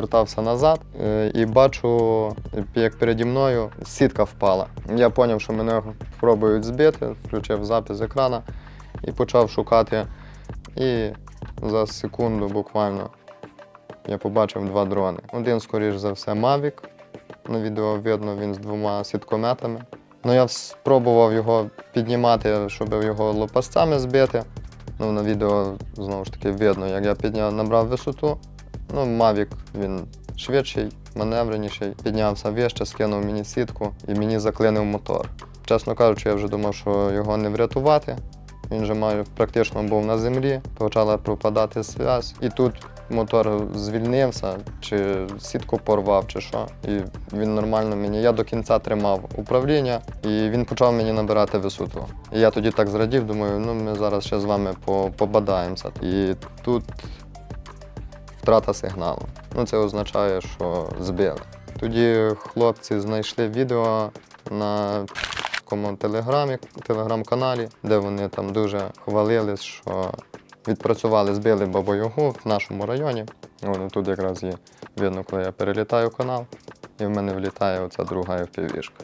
розвертався назад е, і бачу, як переді мною сітка впала. Я зрозумів, що мене пробують збити, включив запис екрана і почав шукати. І за секунду буквально я побачив два дрони. Один, скоріш за все, Mavic. На відео видно, він з двома сіткометами. Ну, я спробував його піднімати, щоб його лопастями збити. Ну, на відео знову ж таки видно, як я підняв, набрав висоту. Ну, Mavic він швидший, маневреніший. Піднявся вище, скинув мені сітку і мені заклинив мотор. Чесно кажучи, я вже думав, що його не врятувати. Він вже майже практично був на землі, почала пропадати зв'язь. І тут мотор звільнився, чи сітку порвав, чи що. І він нормально мені. Я до кінця тримав управління, і він почав мені набирати висоту. І я тоді так зрадів, думаю, ну ми зараз ще з вами побадаємося. І тут втрата сигналу. Ну, це означає, що збили. Тоді хлопці знайшли відео на такому телеграмі, телеграм-каналі, де вони там дуже хвалились, що відпрацювали, збили бабу-ягу в нашому районі. Воно тут якраз є видно, коли я перелітаю канал, і в мене влітає оця друга FPV-шка.